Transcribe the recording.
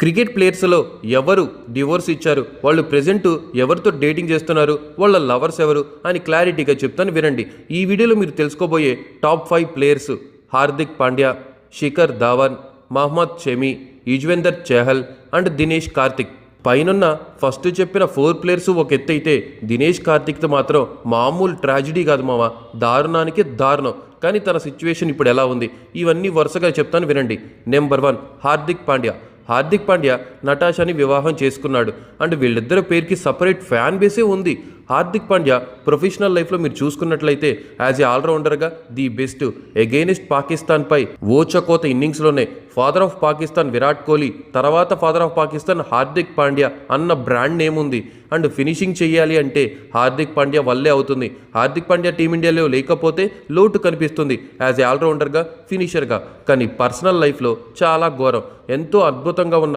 Cricket ప్లేయర్స్లో ఎవరు divorce ఇచ్చారు? వాళ్ళు ప్రెజెంట్ ఎవరితో డేటింగ్ చేస్తున్నారు? వాళ్ళ లవర్స్ ఎవరు? అని క్లారిటీగా చెప్తాను వినండి. ఈ వీడియోలో మీరు తెలుసుకోబోయే top five players Hardik Pandya Shikhar Dhawan Mohammed Shami Yuzvendra Chahal and Dinesh Karthik. పైనున్న ఫస్ట్ చెప్పిన ఫోర్ ప్లేయర్స్ ఒక ఎత్తు అయితే దినేష్ కార్తిక్తో మాత్రం మామూలు ట్రాజిడీ కాదు మామ. దారుణానికి దారుణం. కానీ తన సిచ్యువేషన్ ఇప్పుడు ఎలా ఉంది? ఇవన్నీ వరుసగా చెప్తాను వినండి. Number one Hardik Pandya. Hardik Pandya నటాషాని వివాహం చేసుకున్నాడు. అండ్ వీళ్ళిద్దరి పేరుకి సపరేట్ ఫ్యాన్ బేసే ఉంది. హార్దిక్ పాండ్యా ప్రొఫెషనల్ లైఫ్లో మీరు చూసుకున్నట్లయితే యాజ్ ఏ ఆల్రౌండర్గా ది బెస్ట్ ఎగెయినిస్ట్ పాకిస్తాన్పై ఓచకోత ఇన్నింగ్స్లోనే ఫాదర్ ఆఫ్ పాకిస్తాన్ విరాట్ కోహ్లీ తర్వాత ఫాదర్ ఆఫ్ పాకిస్తాన్ హార్దిక్ పాండ్యా అన్న బ్రాండ్ నేమ్ ఉంది. అండ్ ఫినిషింగ్ చేయాలి అంటే హార్దిక్ పాండ్యా వల్లే అవుతుంది. హార్దిక్ పాండ్యా టీమిండియాలో లేకపోతే లోటు కనిపిస్తుంది యాజ్ ఏ ఆల్రౌండర్గా ఫినిషర్గా. కానీ పర్సనల్ లైఫ్లో చాలా ఘోరం. ఎంతో అద్భుతంగా ఉన్న